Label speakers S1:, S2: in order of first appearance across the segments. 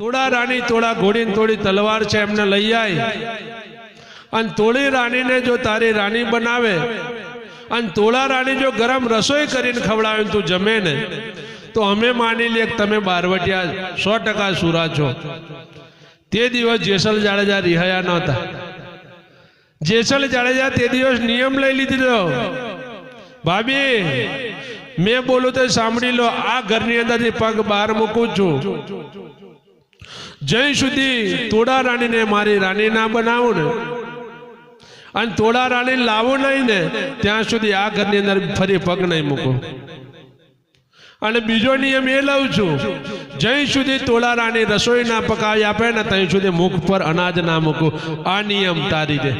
S1: તોડા રાણી, તોડા ઘોડીને તોડી તલવાર છે, એમને લઈ આય. અને તોડી રાણીને જો તારી રાણી બનાવે, અને તોળા રાણી જો ગરમ રસોઈ કરીને ખવડાવે તું જમે ને, તો અમે માની લઈએ તમે બારવટિયા સો ટકા સુરા છો. તે દિવસ જેસલ જાડેજા રિહાયા નહોતા જેસલ જાડેજા તે દિવસ નિયમ લઈ લીધો ભાભી, મેં બોલું તો સાંભળી લો, આ ઘરની અંદરથી પગ બહાર મૂકું છું. જ્યાં સુધી તોડા રાણીને મારી રાણી ના બનાવું ને. અને તોડા રાણી લાવો નહીં ને, ત્યાં સુધી આ ઘરની અંદર ફરી પગ નહીં મૂકો. અને બીજો નિયમ એ લઉં છું, જ્યાં સુધી તોડા રાણી રસોઈ ના પકાવી આપે ને, ત્યાં સુધી મુખ પર અનાજ ના મૂકું. આ નિયમ તારી દે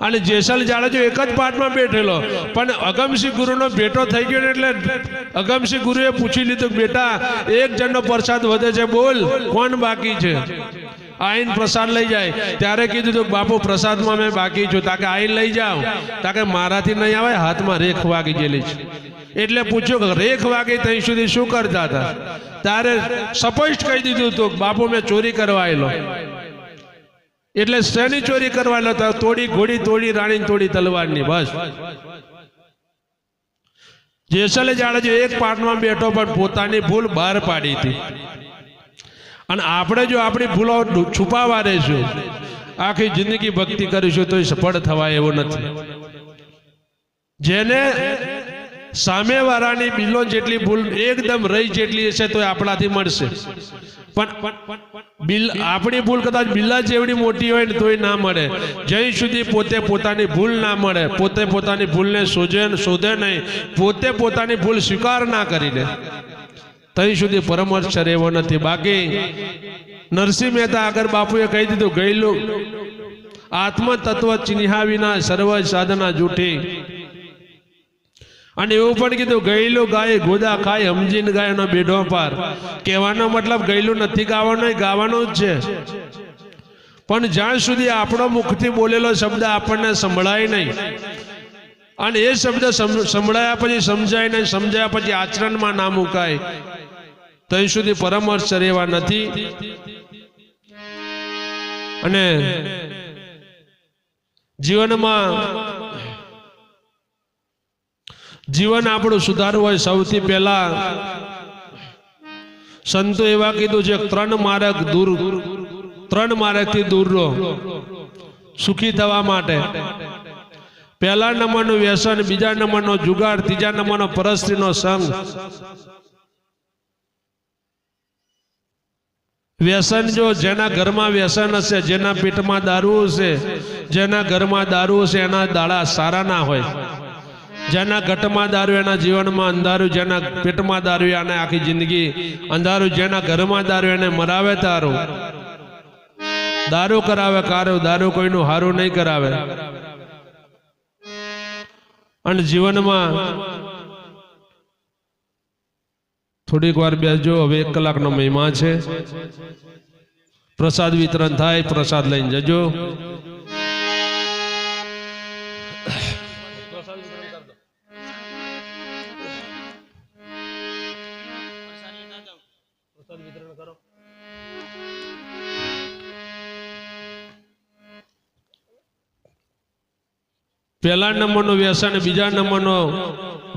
S1: અને જેસલ જાડેજો એક જ પાઠમાં બેઠેલો. પણ અગમસિંહ ગુરુનો ભેટો થઈ ગયો એટલે અગમસિંહ ગુરુએ પૂછી લીધું, બેટા, એક જણનો પ્રસાદ વધે છે, બોલ, કોણ બાકી છે? આઈન પ્રસાદ લઈ જાય. ત્યારે કીધું તું, બાપુ, પ્રસાદમાં મેં બાકી છું. તાકે આઈન લઈ જાઓ. તાકે મારાથી નહીં આવે, હાથમાં રેખ વાગી ગયેલી છે. એટલે પૂછ્યું રેખ વાગી ત્યાં સુધી શું કરતા હતા? ત્યારે સ્પષ્ટ કહી દીધું તું બાપુ, મેં ચોરી કરવા આવેલો એટલે શેની ચોરી કરવા નતા તોડી, ઘોડી, તોડી રાણી તોડી તલવારની, બસ. જેસલે જાડેજો એક પાટમાં બેઠો પણ પોતાની ભૂલ બહાર પાડી હતી. અને આપણે જો આપણી ભૂલો છુપાવા રહીશું, આખી જિંદગી ભક્તિ કરીશું તો સફળ થવાય એવું નથી. જેને સામેવાળાની બિલો જેટલી ભૂલ એકદમ રહી જેટલી હશે તો આપણાથી મળશે. પણ બિલ આપણી ભૂલ કદાચ બિલ્લા જેવડી મોટી હોય ને તોય ના મળે. જ્યાં સુધી પોતે પોતાની ભૂલ ના મળે, પોતે પોતાની ભૂલને શોધે શોધે નહીં, પોતે પોતાની ભૂલ સ્વીકાર ના કરીને ત્યાં સુધી પરમર્શ એવો નથી. બાકી નરસિંહ મહેતા આગળ બાપુએ કહી દીધું, ગયેલું આત્મ તત્વ ચિન્હા વિના સર્વ સાધના જૂઠી. અને એવું પણ કીધું, ગયેલું ગાય ગોદા ખાય સમજીને ગાયનો બેઢો પાર કહેવાનો મતલબ ગયેલું નથી ગાવાનું ગાવાનું જ છે. પણ જ્યાં સુધી આપણો મુખથી બોલેલો શબ્દ આપણને સંભળાય નહીં, અને એ શબ્દ સંભળાયા પછી સમજાય નહીં, સમજાયા પછી આચરણમાં ના મુકાય ત્યાં સુધી પરમર્શ રહેવા નથી. અને જીવનમાં જીવન આપણું સુધારવું હોય સૌથી પહેલા. સંતો એવા કીધું છે, ત્રણ માર્ગ દૂર, ત્રણ માર્ગથી દૂર રહો સુખી થવા માટે. પહેલા નંબરનું વ્યસન, બીજા નંબરનો જુગાડ, ત્રીજા નંબરનો પરસ્ત્રીનો સંગ. વ્યસન જો જેના ઘરમાં વ્યસન હશે, જેના પેટમાં દારૂ હશે, જેના ઘરમાં દારૂ હશે, એના દાડા સારા ના હોય. જેના ઘટમાં દારૂ, એના જીવનમાં અંધારું, જેના પેટમાં દારૂ અને આખી જિંદગી અંધારું, જેના ઘરમાં દારૂ, એને મરાવે તારું. દારૂ કરાવે કારો, દારૂ કોઈનું હારું નહીં કરાવે. અને જીવનમાં થોડીક વાર બેસજો, હવે એક કલાકનો મહિમા છે. પ્રસાદ વિતરણ થાય, પ્રસાદ લઈને જજો. પહેલા નંબરનો વ્યસન, બીજા નંબરનો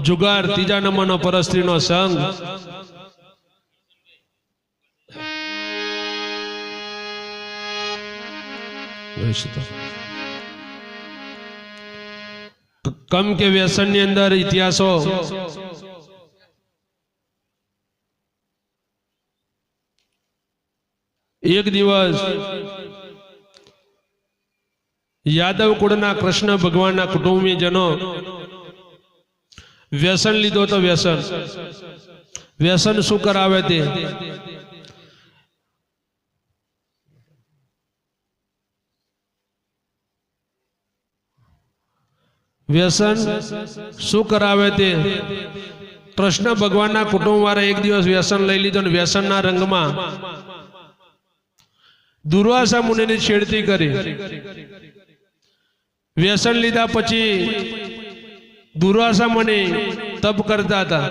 S1: જુગાર, ત્રીજા નંબરનો પરસ્ત્રીનો સંગ. કમ કે વ્યસનની અંદર ઇતિહાસો. એક દિવસ યાદવ કુળના કૃષ્ણ ભગવાનના કુટુંબીજનો વ્યસન લીધો તો વ્યસન. વ્યસન શું કરાવે તે? વ્યસન શું કરાવે તે? કૃષ્ણ ભગવાનના કુટુંબ વાળા એક દિવસ વ્યસન લઈ લીધો ને વ્યસનના રંગમાં દુર્વાસા મુનિની છેડતી કરી. વ્યસન લીધા પછી દુર્વાસા મુનિ તપ કરતા હતા.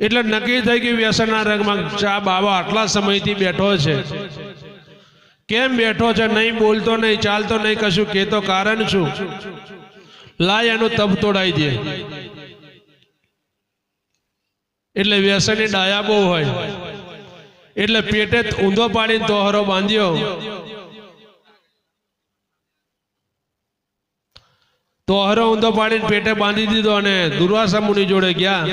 S1: એટલે નક્કી થઈ ગયું વ્યસનના રંગમાં ચા બાબા આટલા સમયથી બેઠો છે. કેમ બેઠો છે? નહીં બોલતો નહીં, ચાલતો નહીં, કશું કેતો કારણ શું? લાય એનું તપ તોડાઈ દે. એટલે વ્યસનની ડાયા બહુ હોય. એટલે પેટે ઊંધો પાડીને તોહરો બાંધ્યો. તોહરો ઊંધો પાડીને પેટે બાંધી દીધો અને દુર્વાસા મુનિ જોડે ગયા.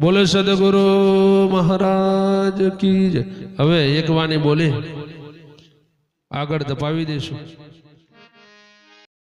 S1: બોલે સદગુરુ મહારાજ કી હવે એક વાણી બોલી. આગળ દબાવી દઈશું.